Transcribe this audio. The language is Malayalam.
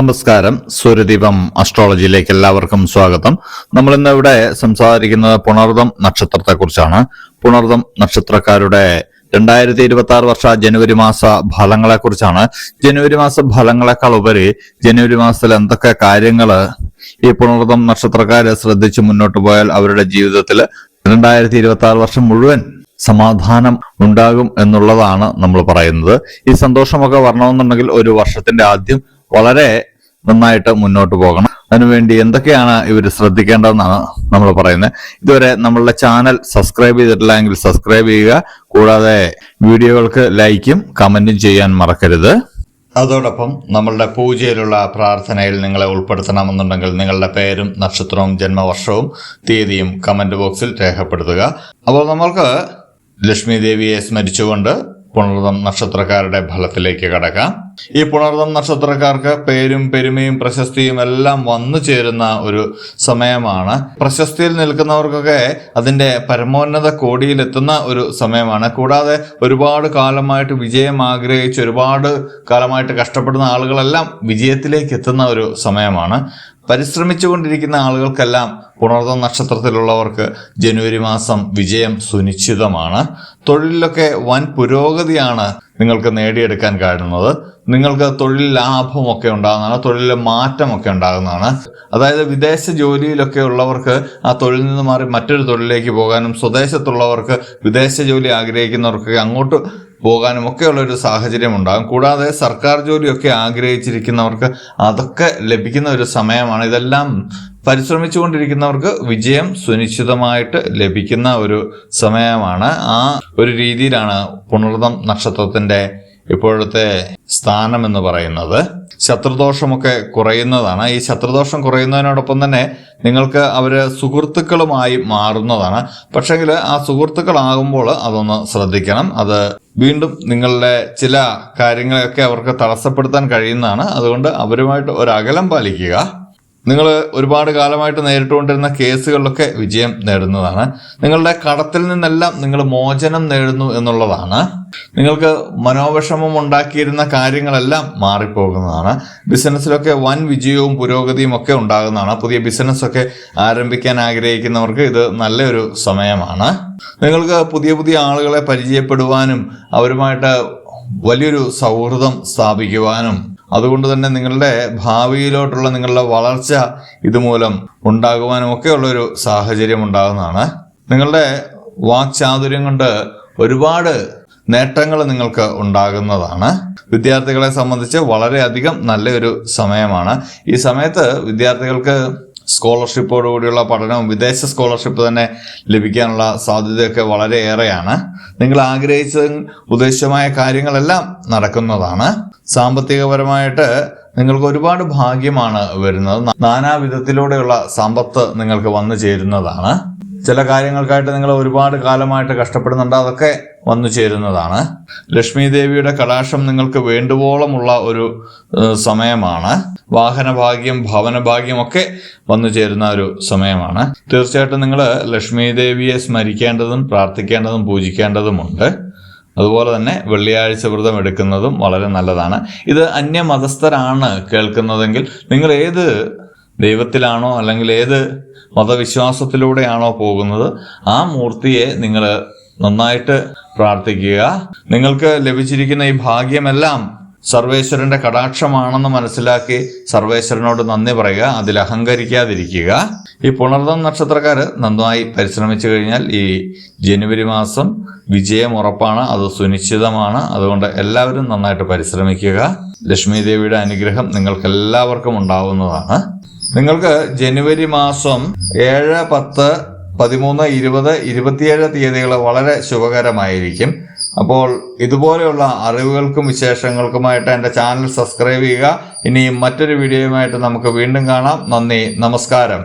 നമസ്കാരം. സൂര്യദീപം അസ്ട്രോളജിയിലേക്ക് എല്ലാവർക്കും സ്വാഗതം. നമ്മൾ ഇന്ന് ഇവിടെ സംസാരിക്കുന്നത് പുണർദം നക്ഷത്രത്തെക്കുറിച്ചാണ്. പുണർദം നക്ഷത്രക്കാരുടെ രണ്ടായിരത്തി ഇരുപത്തി ആറ് വർഷ ജനുവരി മാസ ഫലങ്ങളെ കുറിച്ചാണ് ജനുവരി മാസ ഫലങ്ങളെക്കാൾ ഉപരി ജനുവരി മാസത്തിൽ എന്തൊക്കെ കാര്യങ്ങൾ ഈ പുണർദം നക്ഷത്രക്കാര് ശ്രദ്ധിച്ച് മുന്നോട്ട് പോയാൽ അവരുടെ ജീവിതത്തിൽ രണ്ടായിരത്തി ഇരുപത്തി ആറ് വർഷം മുഴുവൻ സമാധാനം ഉണ്ടാകും എന്നുള്ളതാണ് നമ്മൾ പറയുന്നത്. ഈ സന്തോഷമൊക്കെ വരണമെന്നുണ്ടെങ്കിൽ ഒരു വർഷത്തിന്റെ ആദ്യം വളരെ നന്നായിട്ട് മുന്നോട്ട് പോകണം. അതിനുവേണ്ടി എന്തൊക്കെയാണ് ഇവർ ശ്രദ്ധിക്കേണ്ടതെന്നാണ് നമ്മൾ പറയുന്നത്. ഇതുവരെ നമ്മളുടെ ചാനൽ സബ്സ്ക്രൈബ് ചെയ്തിട്ടില്ല എങ്കിൽ സബ്സ്ക്രൈബ് ചെയ്യുക. കൂടാതെ വീഡിയോകൾക്ക് ലൈക്കും കമന്റും ചെയ്യാൻ മറക്കരുത്. അതോടൊപ്പം നമ്മളുടെ പൂജയിലുള്ള പ്രാർത്ഥനയിൽ നിങ്ങളെ ഉൾപ്പെടുത്തണമെന്നുണ്ടെങ്കിൽ നിങ്ങളുടെ പേരും നക്ഷത്രവും ജന്മവർഷവും തീയതിയും കമന്റ് ബോക്സിൽ രേഖപ്പെടുത്തുക. അപ്പോൾ നമ്മൾക്ക് ലക്ഷ്മി ദേവിയെ സ്മരിച്ചുകൊണ്ട് പുണർതം നക്ഷത്രക്കാരുടെ ഫലത്തിലേക്ക് കടക്കാം. ഈ പുണർദം നക്ഷത്രക്കാർക്ക് പേരും പെരുമയും പ്രശസ്തിയും എല്ലാം വന്നു ചേരുന്ന ഒരു സമയമാണ്. പ്രശസ്തിയിൽ നിൽക്കുന്നവർക്കൊക്കെ അതിന്റെ പരമോന്നത കോടിയിലെത്തുന്ന ഒരു സമയമാണ്. കൂടാതെ ഒരുപാട് കാലമായിട്ട് വിജയം ആഗ്രഹിച്ച് ഒരുപാട് കാലമായിട്ട് കഷ്ടപ്പെടുന്ന ആളുകളെല്ലാം വിജയത്തിലേക്ക് എത്തുന്ന ഒരു സമയമാണ്. പരിശ്രമിച്ചുകൊണ്ടിരിക്കുന്ന ആളുകൾക്കെല്ലാം പുണർദം നക്ഷത്രത്തിലുള്ളവർക്ക് ജനുവരി മാസം വിജയം സുനിശ്ചിതമാണ്. തൊഴിലിലൊക്കെ വൻ പുരോഗതിയാണ് നിങ്ങൾക്ക് നേടിയെടുക്കാൻ കഴിയുന്നത്. നിങ്ങൾക്ക് തൊഴിൽ ലാഭമൊക്കെ ഉണ്ടാകുന്നതാണ് തൊഴിലിലെ മാറ്റമൊക്കെ ഉണ്ടാകുന്നതാണ്. അതായത് വിദേശ ജോലിയിലൊക്കെ ഉള്ളവർക്ക് ആ തൊഴിൽ നിന്ന് മാറി മറ്റൊരു തൊഴിലിലേക്ക് പോകാനും സ്വദേശത്തുള്ളവർക്ക് വിദേശ ജോലി ആഗ്രഹിക്കുന്നവർക്കൊക്കെ അങ്ങോട്ട് പോകാനും ഒക്കെയുള്ള ഒരു സാഹചര്യം ഉണ്ടാകും കൂടാതെ സർക്കാർ ജോലിയൊക്കെ ആഗ്രഹിച്ചിരിക്കുന്നവർക്ക് അതൊക്കെ ലഭിക്കുന്ന ഒരു സമയമാണ്. ഇതെല്ലാം പരിശ്രമിച്ചുകൊണ്ടിരിക്കുന്നവർക്ക് വിജയം സുനിശ്ചിതമായിട്ട് ലഭിക്കുന്ന ഒരു സമയമാണ്. ആ ഒരു രീതിയിലാണ് പുണർദം നക്ഷത്രത്തിന്റെ ഇപ്പോഴത്തെ സ്ഥാനം എന്ന് പറയുന്നത് ശത്രുദോഷമൊക്കെ കുറയുന്നതാണ്. ഈ ശത്രുദോഷം കുറയുന്നതിനോടൊപ്പം തന്നെ നിങ്ങൾക്ക് അവർ സുഹൃത്തുക്കളുമായി മാറുന്നതാണ്. പക്ഷെങ്കിൽ ആ സുഹൃത്തുക്കളാകുമ്പോൾ അതൊന്ന് ശ്രദ്ധിക്കണം. അത് വീണ്ടും നിങ്ങളുടെ ചില കാര്യങ്ങളെയൊക്കെ അവർക്ക് തടസ്സപ്പെടുത്താൻ കഴിയുന്നതാണ്. അതുകൊണ്ട് അവരുമായിട്ട് ഒരു അകലം പാലിക്കുക. നിങ്ങൾ ഒരുപാട് കാലമായിട്ട് നേരിട്ടുകൊണ്ടിരുന്ന കേസുകളിലൊക്കെ വിജയം നേടുന്നതാണ്. നിങ്ങളുടെ കടത്തിൽ നിന്നെല്ലാം നിങ്ങൾ മോചനം നേടുന്നു എന്നുള്ളതാണ്. നിങ്ങൾക്ക് മനോവിഷമം ഉണ്ടാക്കിയിരുന്ന കാര്യങ്ങളെല്ലാം മാറിപ്പോകുന്നതാണ്. ബിസിനസ്സിലൊക്കെ വൻ വിജയവും പുരോഗതിയും ഒക്കെ ഉണ്ടാകുന്നതാണ്. പുതിയ ബിസിനസ്സൊക്കെ ആരംഭിക്കാൻ ആഗ്രഹിക്കുന്നവർക്ക് ഇത് നല്ലൊരു സമയമാണ്. നിങ്ങൾക്ക് പുതിയ പുതിയ ആളുകളെ പരിചയപ്പെടുവാനും അവരുമായിട്ട് വലിയൊരു സൗഹൃദം സ്ഥാപിക്കുവാനും അതുകൊണ്ട് തന്നെ നിങ്ങളുടെ ഭാവിയിലോട്ടുള്ള നിങ്ങളുടെ വളർച്ച ഇതുമൂലം ഉണ്ടാകുവാനും ഒക്കെയുള്ള ഒരു സാഹചര്യം ഉണ്ടാകുന്നതാണ് നിങ്ങളുടെ വാക്ചാതുര്യം കൊണ്ട് ഒരുപാട് നേട്ടങ്ങൾ നിങ്ങൾക്ക് ഉണ്ടാകുന്നതാണ്. വിദ്യാർത്ഥികളെ സംബന്ധിച്ച് വളരെയധികം നല്ലൊരു സമയമാണ്. ഈ സമയത്ത് വിദ്യാർത്ഥികൾക്ക് സ്കോളർഷിപ്പോടുകൂടിയുള്ള പഠനവും വിദേശ സ്കോളർഷിപ്പ് തന്നെ ലഭിക്കാനുള്ള സാധ്യതയൊക്കെ വളരെയേറെയാണ്. നിങ്ങൾ ആഗ്രഹിച്ച ഉദ്ദേശമായ കാര്യങ്ങളെല്ലാം നടക്കുന്നതാണ്. സാമ്പത്തികപരമായിട്ട് നിങ്ങൾക്ക് ഒരുപാട് ഭാഗ്യമാണ് വരുന്നത്. നാനാവിധത്തിലൂടെയുള്ള സമ്പത്ത് നിങ്ങൾക്ക് വന്നു ചേരുന്നതാണ്. ചില കാര്യങ്ങൾക്കായിട്ട് നിങ്ങൾ ഒരുപാട് കാലമായിട്ട് കഷ്ടപ്പെടുന്നുണ്ട് അതൊക്കെ വന്നു ചേരുന്നതാണ്. ലക്ഷ്മി ദേവിയുടെ കടാക്ഷം നിങ്ങൾക്ക് വേണ്ടുവോളമുള്ള ഒരു സമയമാണ്. വാഹനഭാഗ്യം ഭവനഭാഗ്യം ഒക്കെ വന്നു ചേരുന്ന ഒരു സമയമാണ്. തീർച്ചയായിട്ടും നിങ്ങൾ ലക്ഷ്മി ദേവിയെ സ്മരിക്കേണ്ടതും പ്രാർത്ഥിക്കേണ്ടതും പൂജിക്കേണ്ടതുമുണ്ട്. അതുപോലെ തന്നെ വെള്ളിയാഴ്ച വ്രതം എടുക്കുന്നതും വളരെ നല്ലതാണ്. ഇത് അന്യമതസ്ഥരാണ് കേൾക്കുന്നതെങ്കിൽ നിങ്ങൾ ഏത് ദൈവത്തിലാണോ അല്ലെങ്കിൽ ഏത് മതവിശ്വാസത്തിലൂടെയാണോ പോകുന്നത് ആ മൂർത്തിയെ നിങ്ങൾ നന്നായിട്ട് പ്രാർത്ഥിക്കുക. നിങ്ങൾക്ക് ലഭിച്ചിരിക്കുന്ന ഈ ഭാഗ്യമെല്ലാം സർവേശ്വരന്റെ കടാക്ഷമാണെന്ന് മനസ്സിലാക്കി സർവേശ്വരനോട് നന്ദി പറയുക. അതിൽ അഹങ്കരിക്കാതിരിക്കുക. ഈ പുണർദം നക്ഷത്രക്കാർ നന്നായി പരിശ്രമിച്ചു കഴിഞ്ഞാൽ ഈ ജനുവരി മാസം വിജയം ഉറപ്പാണ് അത് സുനിശ്ചിതമാണ്. അതുകൊണ്ട് എല്ലാവരും നന്നായിട്ട് പരിശ്രമിക്കുക. ലക്ഷ്മി ദേവിയുടെ അനുഗ്രഹം നിങ്ങൾക്ക് എല്ലാവർക്കും ഉണ്ടാവുന്നതാണ്. നിങ്ങൾക്ക് ജനുവരി മാസം ഏഴ് പത്ത് പതിമൂന്ന് ഇരുപത് ഇരുപത്തിയേഴ് തീയതികൾ വളരെ ശുഭകരമായിരിക്കും. അപ്പോൾ ഇതുപോലെയുള്ള അറിവുകൾക്കും വിശേഷങ്ങൾക്കുമായിട്ട് എന്റെ ചാനൽ സബ്സ്ക്രൈബ് ചെയ്യുക. ഇനിയും മറ്റൊരു വീഡിയോയുമായിട്ട് നമുക്ക് വീണ്ടും കാണാം. നന്ദി നമസ്കാരം.